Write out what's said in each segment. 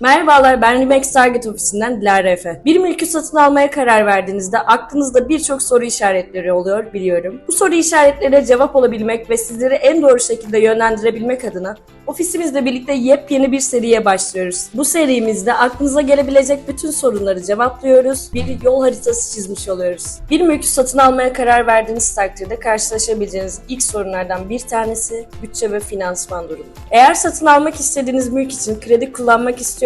Merhabalar ben Remax Target ofisinden Dilara Efe. Bir mülkü satın almaya karar verdiğinizde aklınızda birçok soru işaretleri oluyor biliyorum. Bu soru işaretlere cevap olabilmek ve sizleri en doğru şekilde yönlendirebilmek adına ofisimizle birlikte yepyeni bir seriye başlıyoruz. Bu serimizde aklınıza gelebilecek bütün sorunları cevaplıyoruz, bir yol haritası çizmiş oluyoruz. Bir mülkü satın almaya karar verdiğiniz takdirde karşılaşabileceğiniz ilk sorunlardan bir tanesi bütçe ve finansman durumu. Eğer satın almak istediğiniz mülk için kredi kullanmak istiyorsanız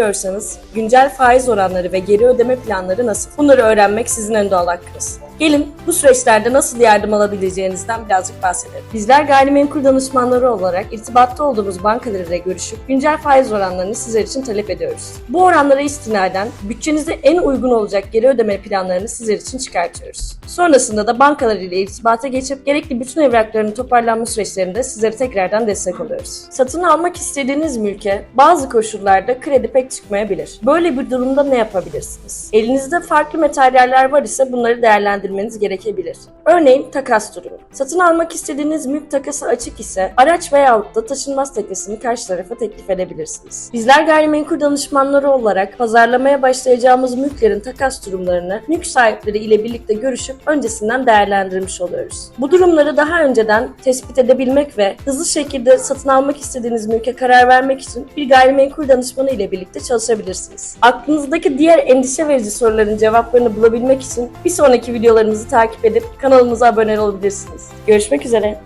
güncel faiz oranları ve geri ödeme planları nasıl? Bunları öğrenmek sizin en doğal hakkınız. Gelin bu süreçlerde nasıl yardım alabileceğinizden birazcık bahsedelim. Bizler gayrimenkul danışmanları olarak irtibatta olduğumuz bankalarıyla görüşüp güncel faiz oranlarını sizler için talep ediyoruz. Bu oranlara istinaden bütçenize en uygun olacak geri ödeme planlarını sizler için çıkartıyoruz. Sonrasında da bankalarıyla irtibata geçip gerekli bütün evraklarının toparlanma süreçlerinde sizlere tekrardan destek oluyoruz. Satın almak istediğiniz mülke bazı koşullarda kredi pek çıkmayabilir. Böyle bir durumda ne yapabilirsiniz? Elinizde farklı materyaller var ise bunları değerlendirmeniz gerekebilir. Örneğin takas durumu. Satın almak istediğiniz mülk takası açık ise araç veyahut da taşınmaz takasını karşı tarafa teklif edebilirsiniz. Bizler gayrimenkul danışmanları olarak pazarlamaya başlayacağımız mülklerin takas durumlarını mülk sahipleri ile birlikte görüşüp öncesinden değerlendirmiş oluyoruz. Bu durumları daha önceden tespit edebilmek ve hızlı şekilde satın almak istediğiniz mülke karar vermek için bir gayrimenkul danışmanı ile birlikte çalışabilirsiniz. Aklınızdaki diğer endişe verici soruların cevaplarını bulabilmek için bir sonraki videolarımızı takip edip kanalımıza abone olabilirsiniz. Görüşmek üzere.